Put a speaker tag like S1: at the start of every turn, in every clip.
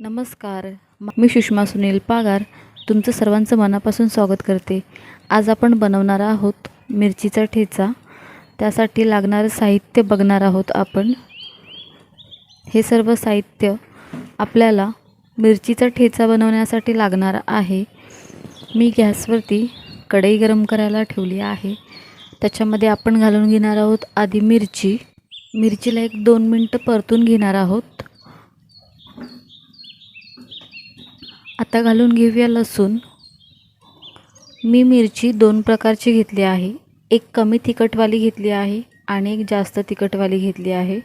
S1: नमस्कार. मी सुषमा सुनील पागार. तुमचं सर्वांचं मनापासून स्वागत करते. आज आपण बनवणार आहोत मिरचीचा ठेचा. त्यासाठी लागणारं साहित्य बघणार आहोत आपण. हे सर्व साहित्य आपल्याला मिरचीचा ठेचा बनवण्यासाठी लागणार आहे. मी गॅसवरती कढई गरम करायला ठेवली आहे. त्याच्यामध्ये आपण घालून घेणार आहोत आधी मिरची. मिरचीला एक दोन मिनटं परतून घेणार आहोत. आता घालून घेऊया लसूण. मी मिरची दोन प्रकारची घेतली आहे. एक कमी तिखटवाली घेतली आहे आणि एक जास्त तिखटवाली घेतली आहे.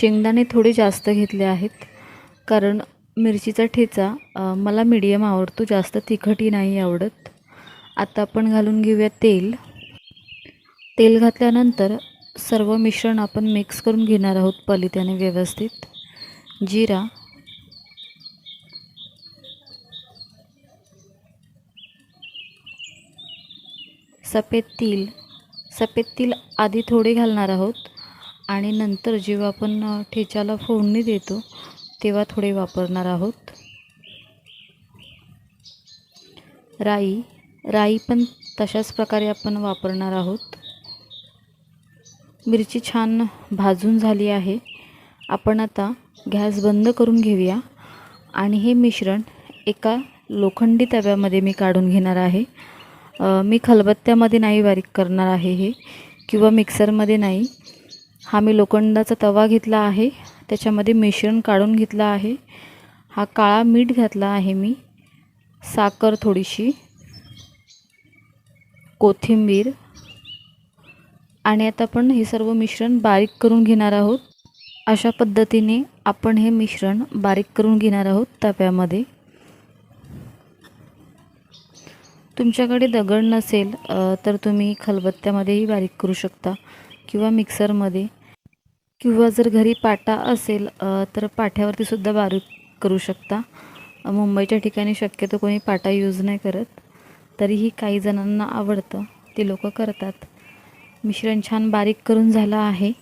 S1: शेंगदाणे थोडे जास्त घेतले आहेत कारण मिरचीचा ठेचा मला मीडियम आवडतो जास्त तिखटही नाही आवडत. आता आपण घालून घेऊया तेल. तेल घातल्यानंतर सर्व मिश्रण आपण मिक्स करून घेणार आहोत पलित्याने व्यवस्थित. जिरा सफेद तिल. सफेद तिल आधी थोडे घालणार आहोत आणि नंतर जेव्हा आपण ठेच्याला फोडणी देतो तेव्हा थोडे वापरणार आहोत. राई. राई पण तशाच प्रकारे आपण वापरणार आहोत. मिरची छान भाजून झाली आहे. आपण आता गॅस बंद करून घेऊया आणि हे मिश्रण एका लोखंडी तव्यामध्ये मी काढून घेणार आहे. मी खलबत्त्यामध्ये नाही बारीक करणार आहे हे किंवा मिक्सरमध्ये नाही. हा मी लोखंडाचा तवा घेतला आहे त्याच्यामध्ये मिश्रण काढून घेतलं आहे. हा काळा मीठ घातला आहे मी साखर थोडीशी कोथिंबीर आणि आता आपण हे सर्व मिश्रण बारीक करून घेणार आहोत. अशा पद्धतीने आपण हे मिश्रण बारीक करून घेणार आहोत तव्यामध्ये. तुमच्याकडे दगड नसेल तर तुम्ही खलबत्त्यामध्येही बारीक करू शकता किंवा मिक्सरमध्ये. किंवा जर घरी पाटा असेल तर पाट्यावरती सुद्धा बारीक करू शकता. मुंबईच्या ठिकाणी शक्यतो कोणी पाटा यूज नाही करत. तरीही काही जणांना आवडतं ते लोक करतात. मिश्रण छान बारीक करून झालं आहे.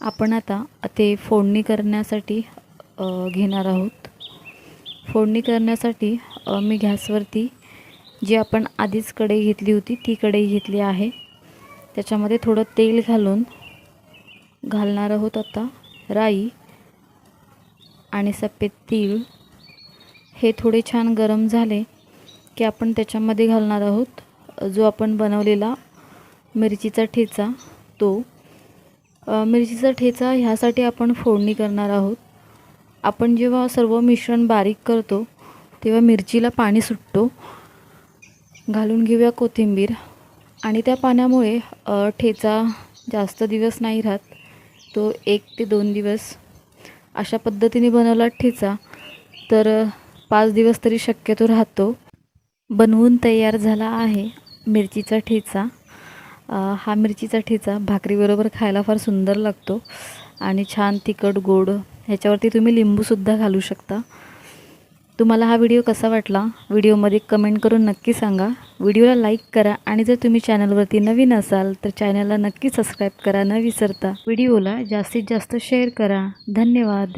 S1: आपण आता ते फोडणी करण्यासाठी घेणार आहोत. फोडणी करण्यासाठी मी गॅसवरती जी आपण आधीच कढई घेतली होती ती कढई घेतली आहे. त्याच्यामध्ये थोडं तेल घालून घालणार आहोत आता राई आणि सफेद तीळ. हे थोडे छान गरम झाले की आपण त्याच्यामध्ये घालणार आहोत जो आपण बनवलेला मिरचीचा ठेचा तो. मिरचीचा ठेचा ह्यासाठी आपण फोडणी करणार आहोत. आपण जेव्हा सर्व मिश्रण बारीक करतो तेव्हा मिरचीला पाणी सुटतो. घालून घेऊया कोथिंबीर. आणि त्या पाण्यामुळे ठेचा जास्त दिवस नाही राहत. तो एक ते दोन दिवस. अशा पद्धतीने बनवला ठेचा तर पाच दिवस तरी शक्यतो राहतो. बनवून तयार झाला आहे मिरचीचा ठेचा. हा मिरचीचा ठेचा भाकरीबरोबर खायला फार सुंदर लागतो. आणि छान तिखट गोड ह्याच्यावरती तुम्ही लिंबूसुद्धा घालू शकता. तुम्हाला हा व्हिडिओ कसा वाटला? व्हिडिओमध्ये कमेंट करून नक्की सांगा. व्हिडिओला लाईक करा आणि जर तुम्ही चॅनलवरती नवीन असाल तर चॅनलला नक्की सबस्क्राईब करा. न विसरता व्हिडिओला जास्तीत जास्त शेअर करा. धन्यवाद.